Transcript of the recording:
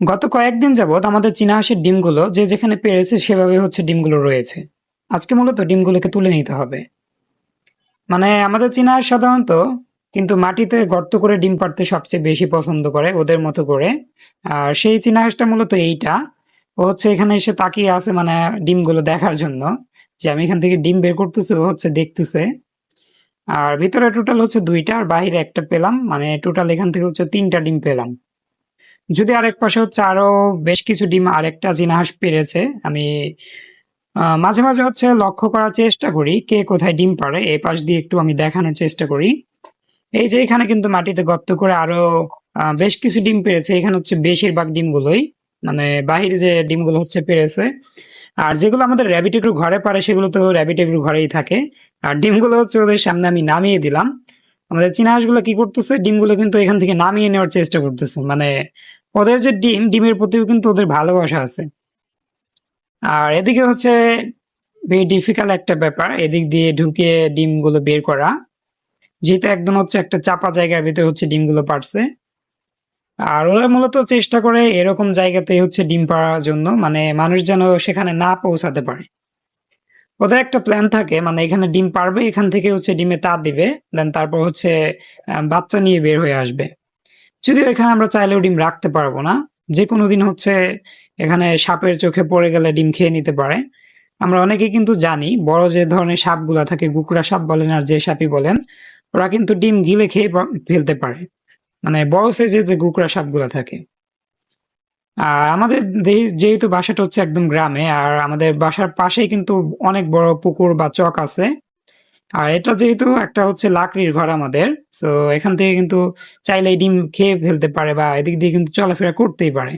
গত কয়েকদিন যাবৎ আমাদের চীনা হাঁসের ডিমগুলো যে যেখানে পেরেছে সেভাবে হচ্ছে ডিমগুলো রয়েছে। আজকে মূলত ডিমগুলোকে তুলে নিতে হবে। মানে আমাদের চীনা হাঁস সাধারণত কিন্তু মাটিতে গর্ত করে ডিম পাড়তে সবচেয়ে বেশি পছন্দ করে ওদের মতো করে। আর সেই চীনা হাঁসটা মূলত এইটা। ও হচ্ছে এখানে এসে তাকিয়ে আছে মানে ডিমগুলো দেখার জন্য যে আমি এখান থেকে ডিম বের করতেছি, ও হচ্ছে দেখতেছে। আর ভিতরে টোটাল হচ্ছে দুইটা, আর বাইরে একটা পেলাম। মানে টোটাল এখান থেকে হচ্ছে তিনটা ডিম পেলাম। যদি আরেক পাশে হচ্ছে আরও বেশ কিছু ডিম আরেকটা জিনাহাস পেরেছে, আমি মাঝে মাঝে হচ্ছে লক্ষ্য করার চেষ্টা করি কে কোথায় ডিম পারে এই পাশ দিয়ে একটু আমি দেখানোর চেষ্টা করি। এই যে এখানে কিন্তু মাটিতে গর্ত করে আরও বেশ কিছু ডিম পেরেছে, এখানে হচ্ছে বেশিরভাগ ডিমগুলোই মানে বাহিরে যে ডিমগুলো হচ্ছে পেরেছে। আর যেগুলো আমাদের র্যাবিট একটু ঘরে পারে সেগুলো তো র্যাবিট একটু ঘরেই থাকে। আর ডিমগুলো হচ্ছে ওদের সামনে আমি নামিয়ে দিলাম। আমাদের চীনা হাঁসগুলো কি করতেছে? ডিমগুলো কিন্তু এখান থেকে নামিয়ে নেওয়ার চেষ্টা করতেছে। মানে ওদের যে ডিম, ডিমের প্রতিও কিন্তু ওদের ভালোবাসা আছে। আর এদিকে হচ্ছে বেশ ডিফিকাল্ট একটা ব্যাপার। এদিক দিয়ে ঢুকে ডিমগুলো বের করা। যেহেতু একদম হচ্ছে একটা চাপা জায়গার ভিতরে হচ্ছে ডিমগুলো পারছে। আর ওরা মূলত চেষ্টা করে এরকম জায়গাতে হচ্ছে ডিম পাড়ার জন্য। মানে মানুষ যেন সেখানে না পৌঁছাতে পারে। ওদের একটা প্ল্যান থাকে মানে এখানে ডিম পারবে, এখান থেকে হচ্ছে ডিমে তার দিবে দেন তারপর হচ্ছে বাচ্চা নিয়ে বের হয়ে আসবে। যদিও এখানে আমরা চাইলেও ডিম রাখতে পারব না যে কোনো দিন হচ্ছে এখানে সাপের চোখে পড়ে গেলে ডিম খেয়ে নিতে পারে। আমরা অনেকে কিন্তু জানি, বড় যে ধরনের সাপ সাপগুলা থাকে, গুকুরা সাপ বলেন আর যে সাপই বলেন, ওরা কিন্তু ডিম গিলে খেয়ে ফেলতে পারে। মানে বড় সাইজের যে গুকুরা সাপগুলা থাকে। আর আমাদের যেহেতু বাসাটা হচ্ছে একদম গ্রামে, আর আমাদের বাসার পাশেই কিন্তু অনেক বড় পুকুর বা চক আছে। আর এটা যেহেতু একটা হচ্ছে লাকড়ির ঘর আমাদের তো এখান থেকে কিন্তু চাইলে ডিম খেয়ে ফেলতে পারে বা এদিক দিয়ে কিন্তু চলাফেরা করতেই পারে।